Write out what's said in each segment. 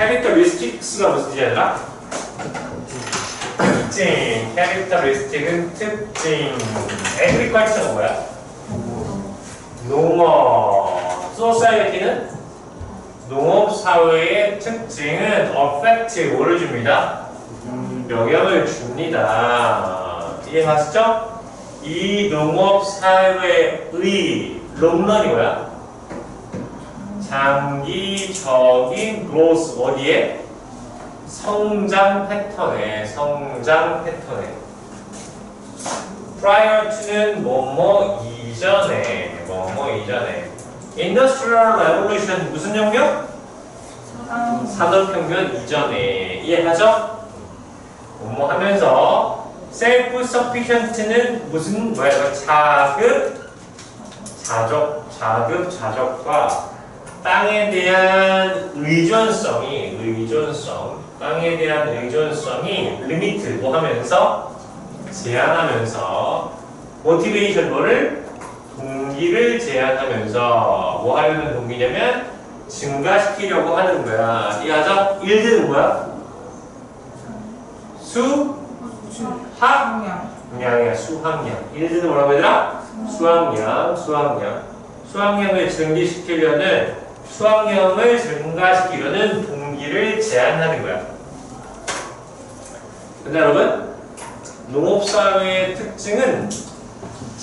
characteristics가 무슨 뜻이야? 특징. characteristic은 특징. agriculture는 뭐야? 농업. society는 농업 사회의 특징은 뭐를 줍니다? 영향을 줍니다. 이해하시죠? 이 농업 사회의 롱런이 뭐야? 장기적인 growth 어디에? 성장 패턴에 성장 패턴에 prior to는 뭐뭐 이전에 뭐뭐 이전에 industrial revolution 무슨 혁명? 산업혁명 이전에 이해하죠? 뭐뭐 하면서 self sufficient는 무슨 뭐야 자급 자족 자급 자족과 땅에 대한 의존성이 의존성 땅에 대한 의존성이 리미트 뭐 하면서 제한하면서 모티베이션 뭐를 동기를 제한하면서 뭐 하려는 동기냐면 증가시키려고 하는 거야 이해하죠? 1등은 뭐야? 수, 학, 양이야 수학량 1등은 뭐라고 얘들아? 수학량 수학량 수학량을 증기시키려는 수학량을 증가시키려는 동기를 제한하는 거야 근데 여러분 농업사회의 특징은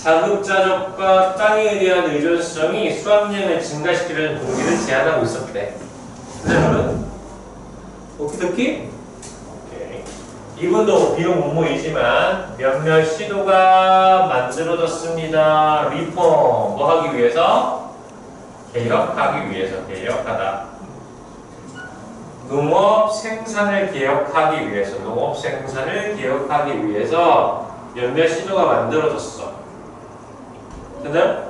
자급자족과 땅에 대한 의존성이 수확량을 증가시키려는 동기를 제한하고 있었대. 근데 여러분, 오키도키? 이분도 비록 못모이지만 몇몇 시도가 만들어졌습니다. 리폼 뭐 하기 위해서? 개혁하기 위해서 개혁하다. 농업 생산을 개혁하기 위해서 농업 생산을 개혁하기 위해서 몇몇 시도가 만들어졌어. 됐나요?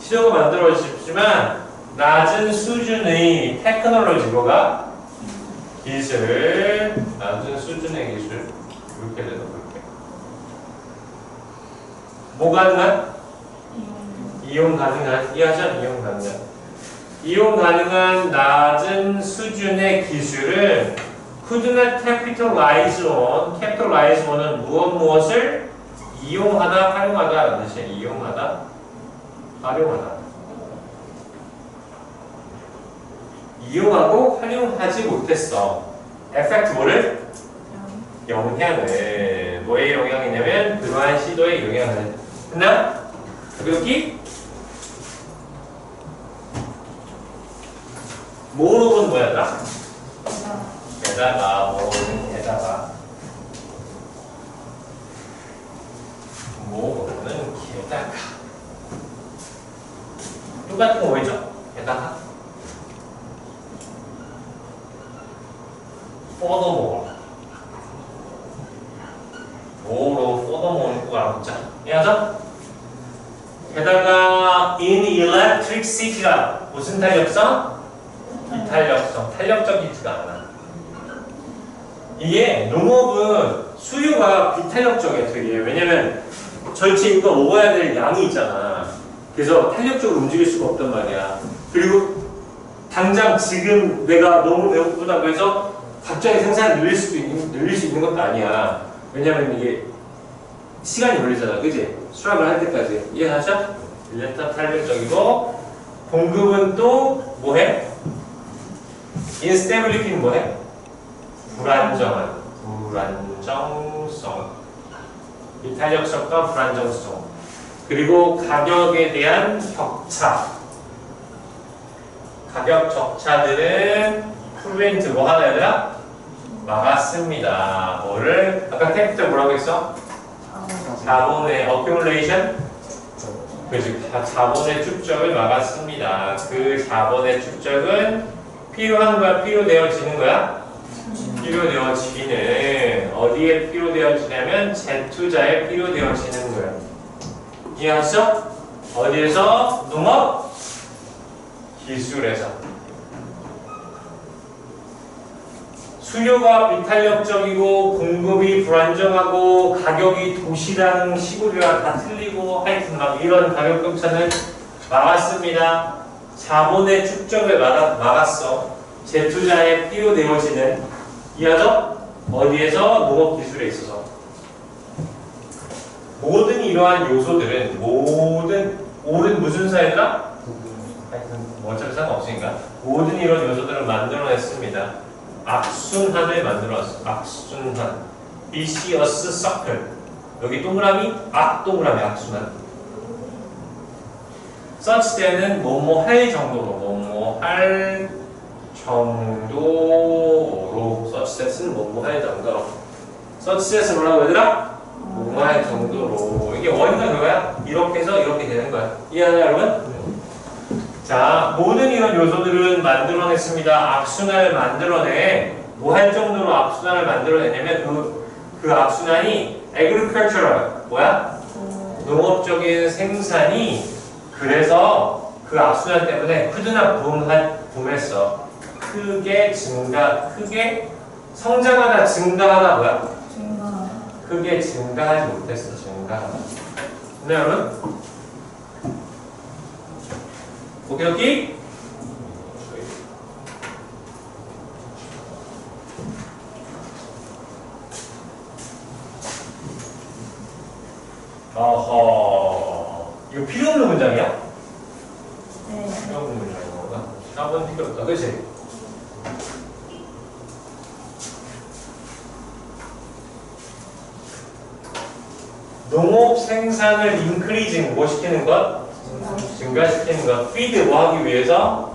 시도가 만들어졌지만 낮은 수준의 테크놀로지 뭐가 기술 낮은 수준의 기술 이렇게 되는 그렇게 뭐 가능한? 이용 가능한 이해하죠? 이용 가능한 이용 가능한 낮은 수준의 could not capitalize on capitalize on은 무엇 무엇을 이용하다 활용하다 라는 뜻이야 이용하다 활용하다 이용하고 활용하지 못했어 effect 뭐를? 영향을 뭐의 영향이냐면 그러한 시도의 영향을 했나? 여기 뭐로는 뭐였다? 게다가 뭐는 게다가 뭐는 게다가 똑같은 거 보이죠? 게다가 furthermore 뭐로 furthermore는 꼭 알아보자 이해하죠? 게다가 in electricity가 무슨 탄력성? 비탄력성, 탄력적이지가 않아. 이게 농업은 수요가 비탄력적이야 되게. 왜냐면 전체 이거 먹어야 될 양이 있잖아. 그래서 탄력적으로 움직일 수가 없단 말이야. 그리고 당장 지금 내가 너무 배고프다고 해서 갑자기 생산을 늘릴 수도 있는, 늘릴 수 있는 것도 아니야. 왜냐면 이게 시간이 걸리잖아. 그지? 수확을 할 때까지. 이해하죠? 일단 탄력적이고 공급은 또 뭐해? Instability는 뭐해? 불안정한 불안정성. 비탄력성과 불안정성. 그리고 가격에 대한 격차. 가격 격차들은 프리벤트 뭐 하나 얘들아? 막았습니다. 뭐를? 아까 텍스트 뭐라고 했어? 자본의 accumulation? 그지. 자본의 축적을 막았습니다. 그 자본의 축적은 필요한 거야? 필요되어지는 거야? 필요되어지는 어디에 필요되어지냐면 재투자에 필요되어지는 거야. 이해하시죠? 어디에서? 농업? 기술에서. 수요가 비탄력적이고 공급이 불안정하고 가격이 도시랑 시골이랑 다 틀리고 하여튼 막 이런 가격 격차는 막았습니다. 자본의 축적을 막아, 막았어. 재투자에 필요되어지는 이하죠? 어디에서 농업 기술에 있어서 모든 이러한 요소들은 모든 올은 무슨 뭐 어차피 상관없으니까 모든 이런 요소들을 만들어냈습니다. 악순환을 만들어놨어. 악순환. vicious circle. 여기 동그라미, 악 동그라미, 악순환. Such 때는 뭐뭐 할 정도로, 뭐뭐 할 정도로 such that은 뭐뭐 할 정도로. such that은 뭐라고 얘들아? 뭐뭐 할 정도로. 이게 원이가 그거야? 이렇게 해서 이렇게 되는 거야. 이해하나요, 여러분? 자, 모든 이런 요소들은 만들어냈습니다. 악순환을 만들어내. 뭐 할 정도로 악순환을 만들어내냐면 그, 그 악순환이 agricultural, 뭐야? 농업적인 생산이 그래서 그 악순환 때문에 크드나 붐한, 붐했어. 크게 증가, 크게 성장하다 증가하다 뭐야? 증가. 크게 증가하지 못했어, 증가하다. 네, 여러분? 오케이, 오케이? 어허. 이거 필요 없는 문장이야? 네. 필요 없는 건가? 4번 필요 없다. 그치? 농업 생산을 인크리징 뭐 시키는 것? 증가시키는 것. 피드 뭐 하기 위해서?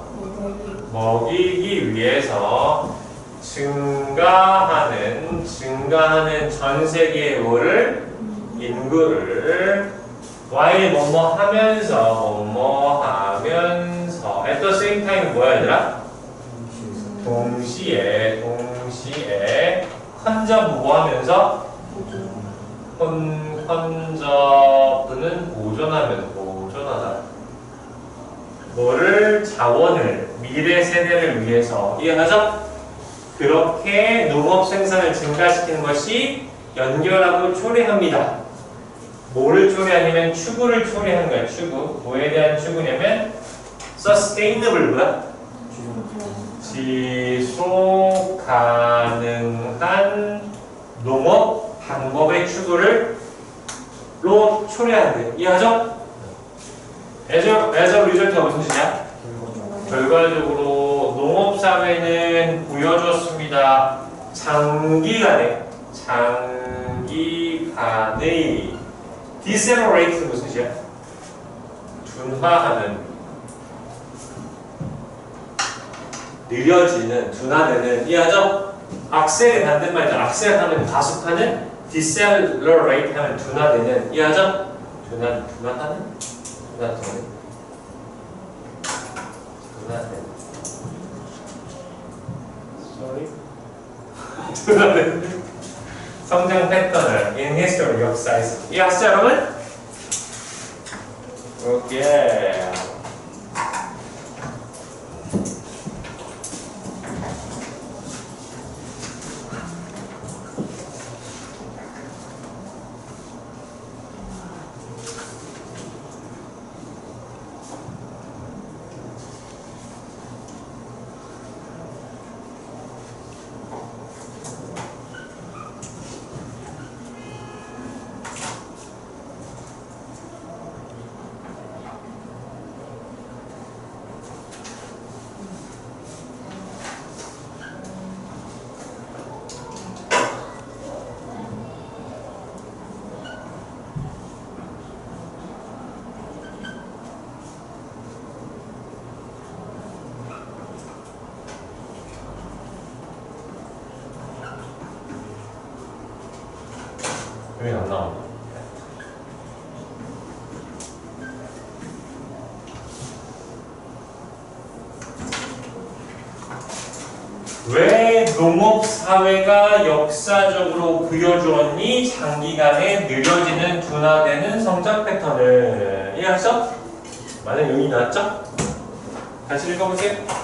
먹이기 위해서 증가하는 증가하는 전 세계의 뭐를 인구를 while 뭐뭐 하면서 뭐뭐 하면서 at the same time 뭐야 얘들아? 동시에 동시에 컨저브 뭐 하면서 컨 컨저브는 보존하면 보존하다 뭐를 자원을 미래 세대를 위해서 이해하죠? 그렇게 농업 생산을 증가시키는 것이 연결하고 초래합니다. 뭐를 초래하냐면 추구를 초래하는 거야. 추구. 뭐에 대한 추구냐면 sustainable 뭐야? 지속 가능한 농업 방법의 추구를 로 초래하는 거 이해하죠? as a, as a result가 무슨 뜻이야? 결과적으로 농업사회는 보여줬습니다. 장기간의 장기간의 decelerate 무슨 뜻이야? 둔화하는 느려지는 둔화되는 이해하죠? 악셀의 반대말이죠. 악셀 하면 가속하는 decelerate 하면 둔화되는 이해하죠? 둔화, 둔화하는? 둔화되는 둔화되는 sorry 둔화되는 성장 패턴 을 in history 역사에서 왜 농업 사회가 역사적으로 보여주었니? 장기간에 느려지는 둔화되는 성장 패턴을 이해하셨어? 많은 용이 나왔죠? 다시 읽어보세요.